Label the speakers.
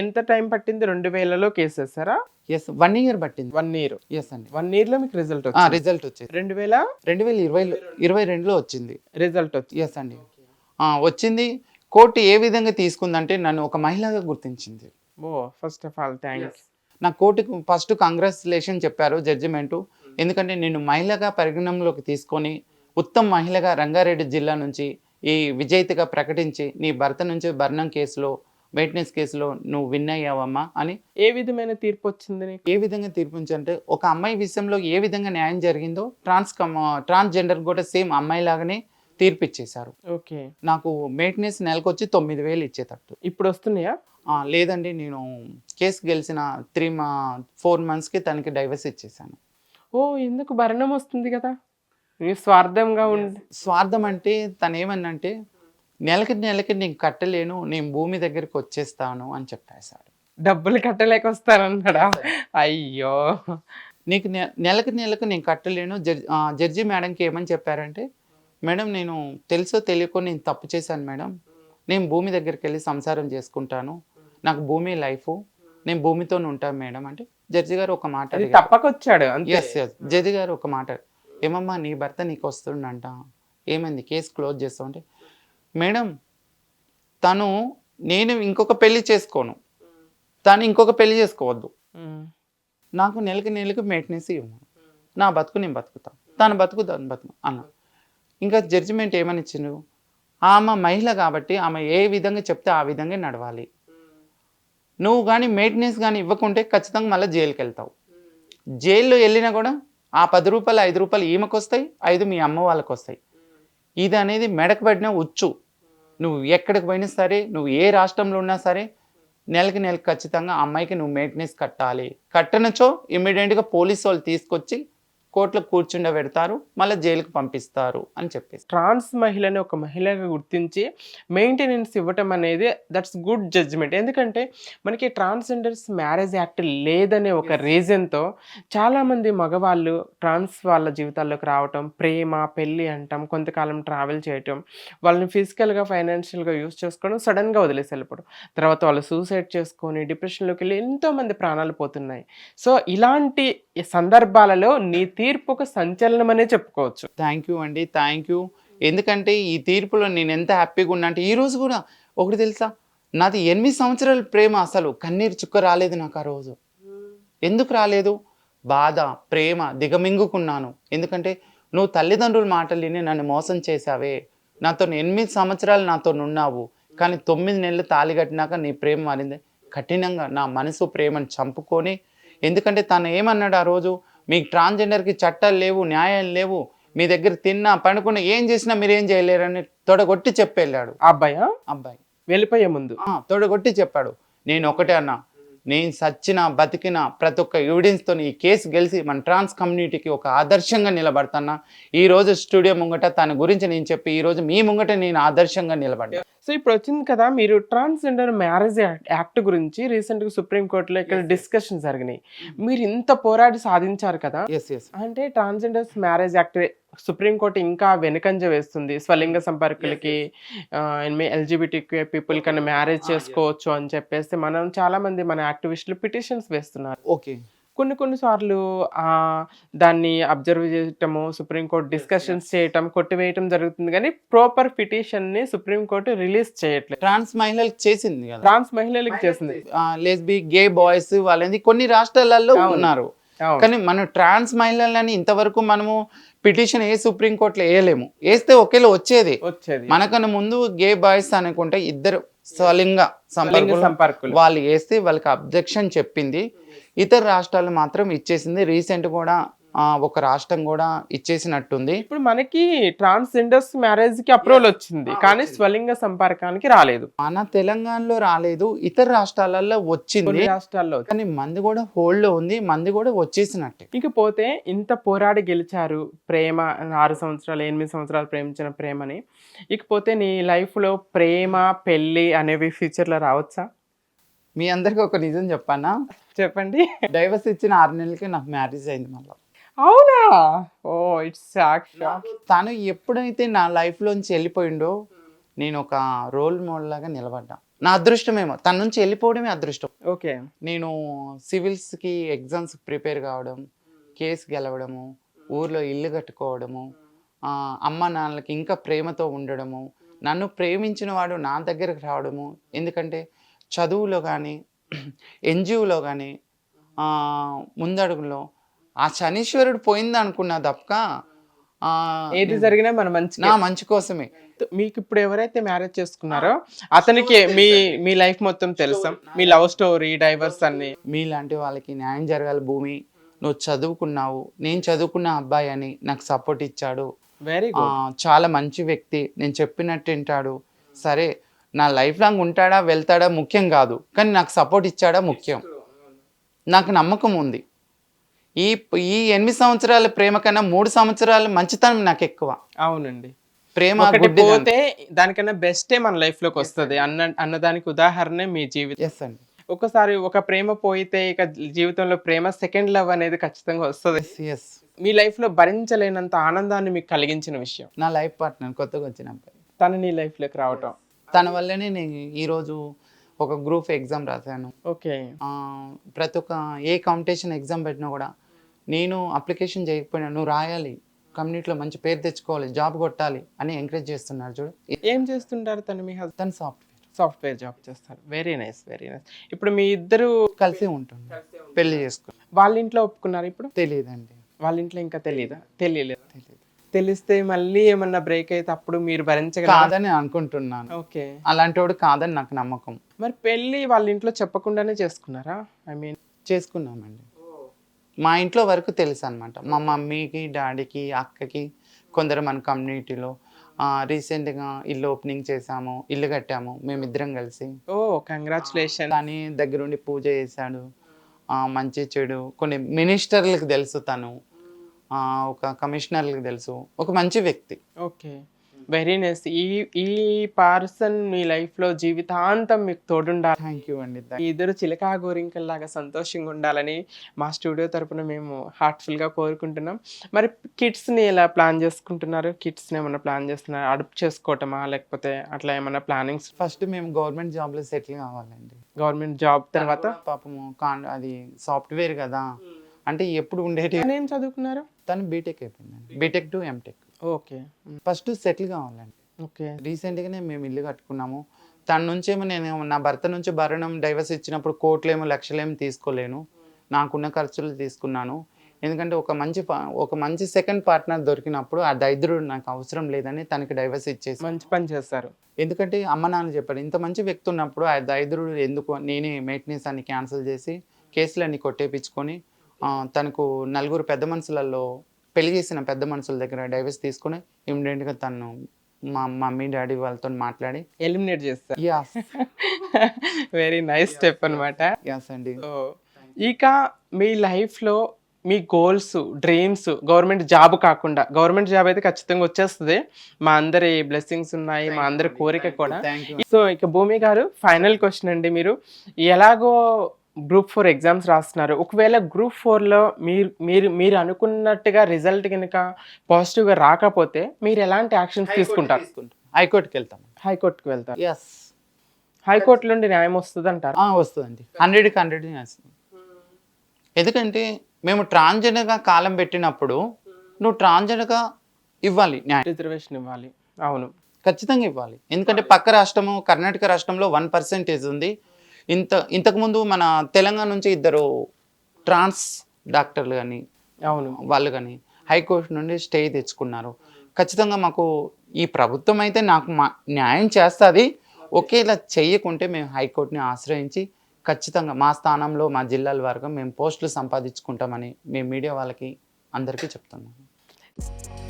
Speaker 1: ఎంత టైం పట్టింది? రెండు వేలలో కేసు వేస్తారా?
Speaker 2: ఎస్ వన్ ఇయర్ పట్టింది.
Speaker 1: వన్ ఇయర్
Speaker 2: ఎస్ అండి.
Speaker 1: వన్ ఇయర్లో మీకు రిజల్ట్ వచ్చింది?
Speaker 2: రిజల్ట్ వచ్చింది
Speaker 1: రెండు వేల?
Speaker 2: రెండు వేల ఇరవై ఇరవై రెండులో వచ్చింది.
Speaker 1: రిజల్ట్ వచ్చింది
Speaker 2: ఎస్ అండి. వచ్చింది. కోర్టు ఏ విధంగా తీసుకుందంటే నన్ను ఒక మహిళగా గుర్తించింది.
Speaker 1: ఓ ఫస్ట్ ఆఫ్ ఆల్ థ్యాంక్స్
Speaker 2: నా కోర్టుకు ఫస్ట్ కంగ్రాచులేషన్ చెప్పారు జడ్జిమెంటు ఎందుకంటే నేను మహిళగా పరిగణనలోకి తీసుకొని ఉత్తమ మహిళగా రంగారెడ్డి జిల్లా నుంచి ఈ విజేతగా ప్రకటించి నీ భర్త నుంచి భరణం కేసులో మెయింటెనెన్స్ కేసులో నువ్వు విన్ అయ్యావమ్మా అని
Speaker 1: ఏ విధమైన తీర్పు వచ్చింది నీకు?
Speaker 2: ఏ విధంగా తీర్పుంచంటే ఒక అమ్మాయి విషయంలో ఏ విధంగా న్యాయం జరిగిందో ట్రాన్స్ ట్రాన్స్జెండర్ కూడా సేమ్ అమ్మాయి లాగానే తీర్పు ఇచ్చేశారు
Speaker 1: ఓకే.
Speaker 2: నాకు మెయింటెనెన్స్ నెలకు వచ్చి తొమ్మిది వేలు ఇచ్చేటట్టు.
Speaker 1: ఇప్పుడు వస్తున్నాయా?
Speaker 2: ఆ, లేదండి నేను కేసు గెలిచిన త్రీ మా ఫోర్ మంత్స్కి తనకి డైవర్స్ ఇచ్చేసాను
Speaker 1: ఓ ఎందుకు భరణం వస్తుంది కదా? నీ స్వార్థంగా ఉండి.
Speaker 2: స్వార్థం అంటే తను ఏమన్నంటే నెలకి నెలకి నేను కట్టలేను నేను భూమి దగ్గరికి వచ్చేస్తాను అని చెప్పేశాడు.
Speaker 1: డబ్బులు కట్టలేక వస్తారన్నాడా? అయ్యో.
Speaker 2: నీకు నెలకి నెలకు నేను కట్టలేను. జడ్జి జడ్జి మేడంకి ఏమని చెప్పారంటే మేడం నేను తెలుసో తెలియకో నేను తప్పు చేశాను మేడం. నేను భూమి దగ్గరికి వెళ్ళి సంసారం చేసుకుంటాను. నాకు భూమి లైఫ్. నేను భూమితో ఉంటాను మేడం. అంటే జడ్జి గారు ఒక మాట.
Speaker 1: తప్పకొచ్చాడు
Speaker 2: ఎస్ ఎస్ జడ్జి గారు ఒక మాట. ఏమమ్మా నీ భర్త నీకు వస్తుండంట. ఏమైంది? కేసు క్లోజ్ చేస్తావు అంటే మేడం తను నేను ఇంకొక పెళ్ళి చేసుకోను. తను ఇంకొక పెళ్ళి చేసుకోవద్దు. నాకు నెలకి నెలకి మెయింటెనెన్స్ ఇవ్వను నా బతుకు నేను బతుకుతాను తను బతుకు తను బతుకు అన్న. ఇంకా జడ్జిమెంట్ ఏమని ఇచ్చిండు ఆమె మహిళ కాబట్టి ఆమె ఏ విధంగా చెప్తే ఆ విధంగా నడవాలి. నువ్వు కానీ మెయింటెనెన్స్ కానీ ఇవ్వకుంటే ఖచ్చితంగా మళ్ళీ జైలుకి వెళ్తావు. జైల్లో వెళ్ళినా కూడా ఆ పది రూపాయలు ఐదు రూపాయలు ఈమెకు వస్తాయి ఐదు మీ అమ్మ వాళ్ళకి వస్తాయి ఇది అనేది మెడకు పడిన ఉచ్చు. నువ్వు ఎక్కడికి పోయినా సరే నువ్వు ఏ రాష్ట్రంలో ఉన్నా సరే నెలకి నెలకి ఖచ్చితంగా అమ్మాయికి నువ్వు మెయింటెనెన్స్ కట్టాలి. కట్టనచో ఇమ్మీడియట్గా పోలీసు వాళ్ళు తీసుకొచ్చి కోర్టులో కూర్చుండబెడతారు మళ్ళీ జైలుకి పంపిస్తారు అని చెప్పేసి.
Speaker 1: ట్రాన్స్ మహిళని ఒక మహిళగా గుర్తించి మెయింటెనెన్స్ ఇవ్వటం అనేది దట్స్ గుడ్ జడ్జిమెంట్. ఎందుకంటే మనకి ట్రాన్స్జెండర్స్ మ్యారేజ్ యాక్ట్ లేదనే ఒక రీజన్తో చాలామంది మగవాళ్ళు ట్రాన్స్ వాళ్ళ జీవితాల్లోకి రావటం ప్రేమ పెళ్ళి అంటాం కొంతకాలం ట్రావెల్ చేయటం వాళ్ళని ఫిజికల్గా ఫైనాన్షియల్గా యూస్ చేసుకోవడం సడన్గా వదిలేసి వెళ్ళిపోవడం. తర్వాత వాళ్ళు సూసైడ్ చేసుకొని డిప్రెషన్లోకి వెళ్ళి ఎంతోమంది ప్రాణాలు పోతున్నాయి. సో ఇలాంటి సందర్భాలలో నీ తీర్పు ఒక సంచలనం అనే చెప్పుకోవచ్చు.
Speaker 2: థ్యాంక్ యూ అండి. థ్యాంక్ యూ ఎందుకంటే ఈ తీర్పులో నేను ఎంత హ్యాపీగా ఉన్నా అంటే ఈ రోజు కూడా ఒకటి తెలుసా? నాది ఎనిమిది సంవత్సరాల ప్రేమ అసలు. కన్నీరు చుక్క రాలేదు నాకు ఆ రోజు. ఎందుకు రాలేదు? బాధ ప్రేమ దిగమింగుకున్నాను. ఎందుకంటే నువ్వు తల్లిదండ్రుల మాటలు విని నన్ను మోసం చేశావే. నాతో ఎనిమిది సంవత్సరాలు నాతో ఉన్నావు కానీ తొమ్మిది నెలలు తాళి కట్టినాక నీ ప్రేమ మారింది. కఠినంగా నా మనసు ప్రేమను చంపుకొని ఎందుకంటే తను ఏమన్నాడు ఆ రోజు? మీకు ట్రాన్స్జెండర్కి చట్టాలు లేవు న్యాయాలు లేవు మీ దగ్గర తిన్నా పండుకున్నా ఏం చేసినా మీరు ఏం చేయలేరని తొడగొట్టి చెప్పెళ్ళాడు.
Speaker 1: అబ్బాయా?
Speaker 2: అబ్బాయి.
Speaker 1: వెళ్ళిపోయే ముందు.
Speaker 2: తొడగొట్టి చెప్పాడు. నేను ఒకటే అన్నా నేను సచ్చిన బతికిన ప్రతి ఒక్క ఎవిడెన్స్తో ఈ కేసు గెలిచి మన ట్రాన్స్ కమ్యూనిటీకి ఒక ఆదర్శంగా నిలబడతానా? ఈ రోజు స్టూడియో ముంగట తన గురించి నేను చెప్పి ఈ రోజు మీ ముంగట నేను ఆదర్శంగా నిలబడ్డా?
Speaker 1: సో ఇప్పుడు వచ్చింది కదా మీరు ట్రాన్స్జెండర్ మ్యారేజ్ యాక్ట్ గురించి రీసెంట్గా సుప్రీంకోర్టులో ఇక్కడ డిస్కషన్ జరిగినాయి. మీరు ఇంత పోరాడి సాధించారు కదా అంటే ట్రాన్స్జెండర్స్ మ్యారేజ్ యాక్ట్ సుప్రీంకోర్టు ఇంకా వెనుకంజ వేస్తుంది స్వలింగ సంపర్కులకి ఎల్జిబిటీ పీపుల్ కన్నా మ్యారేజ్ చేసుకోవచ్చు అని చెప్పేసి మనం చాలా మంది మన యాక్టివిస్టులు పిటిషన్స్ వేస్తున్నారు.
Speaker 2: ఓకే
Speaker 1: కొన్ని కొన్ని సార్లు ఆ దాన్ని అబ్జర్వ్ చేయటము సుప్రీంకోర్టు డిస్కషన్స్ చేయటం కొట్టివేయటం జరుగుతుంది కానీ ప్రాపర్ పిటిషన్ని సుప్రీంకోర్టు రిలీజ్ చేయట్లేదు.
Speaker 2: ట్రాన్స్ మహిళలకు చేసింది
Speaker 1: ట్రాన్స్ మహిళలకు చేసింది.
Speaker 2: లెస్బీ గే బాయ్స్ వాళ్ళని కొన్ని రాష్ట్రాలలో. ఉన్నారు. కానీ మనం ట్రాన్స్ మహిళలని ఇంతవరకు మనము పిటిషన్ ఏ సుప్రీంకోర్టులో వేయలేము. వేస్తే ఒకేలా వచ్చేది.
Speaker 1: వచ్చేది.
Speaker 2: మనకన్నా ముందు గే బాయ్స్ అనుకుంటే ఇద్దరు స్వలింగ సంపర్కులు
Speaker 1: సంపర్కులు.
Speaker 2: వాళ్ళు వేస్తే వాళ్ళకి అబ్జెక్షన్ చెప్పింది. ఇతర రాష్ట్రాలు మాత్రం ఇచ్చేసింది. రీసెంట్ కూడా ఒక రాష్ట్రం కూడా ఇచ్చేసినట్టుంది.
Speaker 1: ఇప్పుడు మనకి ట్రాన్స్జెండర్స్ మ్యారేజ్కి అప్రూవల్ వచ్చింది. కానీ స్వలింగ సంపర్కానికి రాలేదు.
Speaker 2: మన తెలంగాణలో రాలేదు. ఇతర రాష్ట్రాలలో వచ్చింది.
Speaker 1: రాష్ట్రాల్లో.
Speaker 2: కానీ మంది కూడా హోల్డ్లో ఉంది. మంది కూడా వచ్చేసినట్టే.
Speaker 1: ఇకపోతే ఇంత పోరాడి గెలిచారు ప్రేమ ఆరు సంవత్సరాలు ఎనిమిది సంవత్సరాలు ప్రేమించిన ప్రేమని. ఇకపోతే నీ లైఫ్లో ప్రేమ పెళ్ళి అనేవి ఫ్యూచర్లో రావచ్చా?
Speaker 2: మీ అందరికి ఒక నిజం చెప్పానా?
Speaker 1: చెప్పండి.
Speaker 2: డైవర్స్ ఇచ్చిన ఆరు నెలలకి నాకు మ్యారేజ్ అయింది మళ్ళీ.
Speaker 1: అవునా? ఓ ఇట్స్
Speaker 2: తను ఎప్పుడైతే నా లైఫ్లోంచి వెళ్ళిపోయిండో నేను ఒక రోల్ మోడల్ లాగా నిలబడ్డా. నా అదృష్టమేమో. తన నుంచి వెళ్ళిపోవడమే అదృష్టం.
Speaker 1: ఓకే.
Speaker 2: నేను సివిల్స్కి ఎగ్జామ్స్ ప్రిపేర్ కావడం కేసు గెలవడము ఊర్లో ఇల్లు కట్టుకోవడము అమ్మ నాన్నలకి ఇంకా ప్రేమతో ఉండడము నన్ను ప్రేమించిన వాడు నా దగ్గరకు రావడము ఎందుకంటే చదువులో కానీ ఎన్జిఓలో కానీ ముందడుగులో ఆ శనీశ్వరుడు పోయింది అనుకున్నా తప్ప ఆ,
Speaker 1: ఏది జరిగినా మన మంచి
Speaker 2: నా మంచి కోసమే.
Speaker 1: మీకు ఇప్పుడు ఎవరైతే మ్యారేజ్ చేసుకున్నారో అతనికి మీ మీ లైఫ్ మొత్తం తెలుసా. మీ లవ్ స్టోరీ డైవర్స్ అన్ని.
Speaker 2: మీలాంటి వాళ్ళకి న్యాయం జరగాలి భూమి. నువ్వు చదువుకున్నావు. నేను చదువుకున్న అబ్బాయి అని నాకు సపోర్ట్ ఇచ్చాడు.
Speaker 1: వెరీ
Speaker 2: చాలా మంచి వ్యక్తి. నేను చెప్పినట్టు వింటాడు. సరే నా లైఫ్ లాంగ్ ఉంటాడా వెళ్తాడా ముఖ్యం కాదు. కానీ నాకు సపోర్ట్ ఇచ్చాడా ముఖ్యం. నాకు నమ్మకం ఉంది. ఈ ఈ ఎనిమిది సంవత్సరాల ప్రేమ కన్నా మూడు సంవత్సరాల మంచితనం నాకు ఎక్కువ
Speaker 1: అవునండి.
Speaker 2: ప్రేమ.
Speaker 1: పోతే దానికన్నా బెస్టే మన లైఫ్లోకి వస్తుంది. అన్న అన్నదానికి ఉదాహరణే మీ జీవితం
Speaker 2: ఎస్ అండి
Speaker 1: ఒకసారి ఒక ప్రేమ పోయితే ఇక జీవితంలో ప్రేమ సెకండ్ లవ్ అనేది ఖచ్చితంగా వస్తుంది.
Speaker 2: ఎస్
Speaker 1: మీ లైఫ్లో భరించలేనంత ఆనందాన్ని మీకు కలిగించిన విషయం?
Speaker 2: నా లైఫ్ పార్ట్నర్ కొత్తగా వచ్చిన.
Speaker 1: తను నీ లైఫ్లోకి రావటం.
Speaker 2: తన వల్లనే నేను ఈరోజు ఒక గ్రూప్ ఎగ్జామ్ రాశాను.
Speaker 1: ఓకే.
Speaker 2: ప్రతి ఒక్క ఏ కాంపిటీషన్ ఎగ్జామ్ పెట్టినా కూడా నేను అప్లికేషన్ చేయకపోయినా నువ్వు రాయాలి. కమ్యూనిటీలో మంచి పేరు తెచ్చుకోవాలి జాబ్ కొట్టాలి అని ఎంకరేజ్ చేస్తున్నారు చూడు.
Speaker 1: ఏం చేస్తుంటారు తను మీ హస్బెండ్
Speaker 2: తను సాఫ్ట్వేర్
Speaker 1: సాఫ్ట్వేర్ జాబ్ చేస్తారు. వెరీ నైస్ వెరీ నైస్ ఇప్పుడు మీ ఇద్దరు
Speaker 2: కలిసి ఉంటుంది పెళ్ళి చేసుకో
Speaker 1: వాళ్ళ ఇంట్లో ఒప్పుకున్నారు ఇప్పుడు?
Speaker 2: తెలియదండి.
Speaker 1: వాళ్ళ ఇంట్లో ఇంకా తెలియదా తెలియలేదు.
Speaker 2: తెలియదు
Speaker 1: తెలిస్తే మళ్ళీ ఏమన్నా బ్రేక్ అయితే అప్పుడు మీరు భరించగలరా?
Speaker 2: కాదని అనుకుంటున్నాను.
Speaker 1: ఓకే.
Speaker 2: అలాంటి వాడు కాదని నాకు నమ్మకం.
Speaker 1: మరి పెళ్ళి వాళ్ళ ఇంట్లో చెప్పకుండానే చేసుకున్నారా? ఐ మీన్
Speaker 2: చేసుకున్నామండి. మా ఇంట్లో వరకు తెలుసు అనమాట మా మమ్మీకి డాడీకి అక్కకి కొందరు మన కమ్యూనిటీలో రీసెంట్గా ఇల్లు ఓపెనింగ్ చేసాము ఇల్లు కట్టాము మేమిద్దరం కలిసి.
Speaker 1: ఓ కంగ్రాచులేషన్
Speaker 2: కానీ దగ్గరుండి పూజ చేశాడు. మంచి చెడు కొన్ని మినిస్టర్లకు తెలుసు తను. ఒక కమిషనర్లకు తెలుసు. ఒక మంచి వ్యక్తి.
Speaker 1: ఓకే. వెరీ నైస్ ఈ ఈ పర్సన్ మీ లైఫ్లో జీవితాంతం మీకు తోడుండాలి.
Speaker 2: థ్యాంక్ యూ అండి
Speaker 1: ఇద్దరు చిలకా గోరింకల్లాగా సంతోషంగా ఉండాలని మా స్టూడియో తరపున మేము హార్ట్ఫుల్గా కోరుకుంటున్నాం. మరి కిడ్స్ని ఎలా ప్లాన్ చేసుకుంటున్నారు? కిడ్స్ని ఏమైనా ప్లాన్ చేస్తున్నారు? అడాప్ట్ చేసుకోవటమా? లేకపోతే అట్లా ఏమైనా ప్లానింగ్స్
Speaker 2: ఫస్ట్ మేము గవర్నమెంట్ జాబ్లో సెటిల్ కావాలండి.
Speaker 1: గవర్నమెంట్ జాబ్ తర్వాత?
Speaker 2: పాపము కాన్ అది సాఫ్ట్వేర్ కదా. అంటే ఎప్పుడు ఉండేటి
Speaker 1: ఏం చదువుకున్నారు?
Speaker 2: తను బీటెక్ అయిపోయిందండి. BTech to MTech
Speaker 1: okay.
Speaker 2: First settle కావాలండి.
Speaker 1: ఓకే.
Speaker 2: రీసెంట్గానే మేము ఇల్లు కట్టుకున్నాము. తన నుంచేమో నేను నా భర్త నుంచి భరణం డైవర్స్ ఇచ్చినప్పుడు కోట్లేమో లక్షలేమో తీసుకోలేను. నాకున్న ఖర్చులు తీసుకున్నాను. ఎందుకంటే ఒక మంచి పా- ఒక మంచి సెకండ్ పార్ట్నర్ దొరికినప్పుడు ఆ దరిద్రుడు నాకు అవసరం లేదని తనకి డైవర్స్ ఇచ్చేసి
Speaker 1: మంచి పని చేస్తారు.
Speaker 2: ఎందుకంటే అమ్మ నాన్న చెప్పాడు ఇంత మంచి వ్యక్తి ఉన్నప్పుడు ఆ దరిద్రుడు ఎందుకు నేనే మెయింటెనెన్స్ అన్ని క్యాన్సిల్ చేసి కేసులన్నీ కొట్టేపించుకొని తనకు నలుగురు పెద్ద మనుషులలో పెళ్ళి చేసిన పెద్ద మనుషుల దగ్గర డైవర్స్ తీసుకొని ఇమ్మీడియట్గా తను మా మమ్మీ డాడీ వాళ్ళతో మాట్లాడి
Speaker 1: ఎలిమినేట్ చేస్తారు.
Speaker 2: యాస్
Speaker 1: వెరీ నైస్ స్టెప్ అన్నమాట.
Speaker 2: యాస్ అండి.
Speaker 1: ఇక మీ లైఫ్లో మీ గోల్స్ డ్రీమ్స్ గవర్నమెంట్ జాబ్ కాకుండా గవర్నమెంట్ జాబ్ అయితే ఖచ్చితంగా వచ్చేస్తుంది. మా అందరి బ్లెస్సింగ్స్ ఉన్నాయి మా అందరి కోరిక కూడా. సో ఇక భూమి గారు ఫైనల్ క్వశ్చన్ అండి మీరు. ఎలాగో గ్రూప్ ఫోర్ ఎగ్జామ్స్ రాస్తున్నారు. ఒకవేళ గ్రూప్ ఫోర్లో మీరు మీరు మీరు అనుకున్నట్టుగా రిజల్ట్ కనుక పాజిటివ్గా రాకపోతే మీరు ఎలాంటి యాక్షన్స్ తీసుకుంటారు?
Speaker 2: హైకోర్టుకి వెళ్తాం.
Speaker 1: హైకోర్టుకి వెళ్తారు.
Speaker 2: ఎస్
Speaker 1: హైకోర్టు నుండి న్యాయం వస్తుంది అంటారు
Speaker 2: వస్తుందండి. హండ్రెడ్కి హండ్రెడ్ వస్తుంది. ఎందుకంటే మేము ట్రాన్స్జెండర్గా కాలం పెట్టినప్పుడు నువ్వు ట్రాన్స్జెండర్గా ఇవ్వాలి న్యాయం.
Speaker 1: రిజర్వేషన్ ఇవ్వాలి. అవును.
Speaker 2: ఖచ్చితంగా ఇవ్వాలి. ఎందుకంటే పక్క రాష్ట్రము కర్ణాటక రాష్ట్రంలో వన్ పర్సెంటేజ్ ఉంది. ఇంత ఇంతకుముందు మన తెలంగాణ నుంచి ఇద్దరు ట్రాన్స్ డాక్టర్లు కానీ
Speaker 1: అవును.
Speaker 2: వాళ్ళు కానీ హైకోర్టు నుండి స్టే తెచ్చుకున్నారు. ఖచ్చితంగా మాకు ఈ ప్రభుత్వం అయితే నాకు మా న్యాయం చేస్తుంది. ఒకేలా చెయ్యకుంటే మేము హైకోర్టుని ఆశ్రయించి ఖచ్చితంగా మా స్థానంలో మా జిల్లాల వరకు మేము పోస్టులు సంపాదించుకుంటామని మేము మీడియా వాళ్ళకి అందరికీ చెప్తున్నాము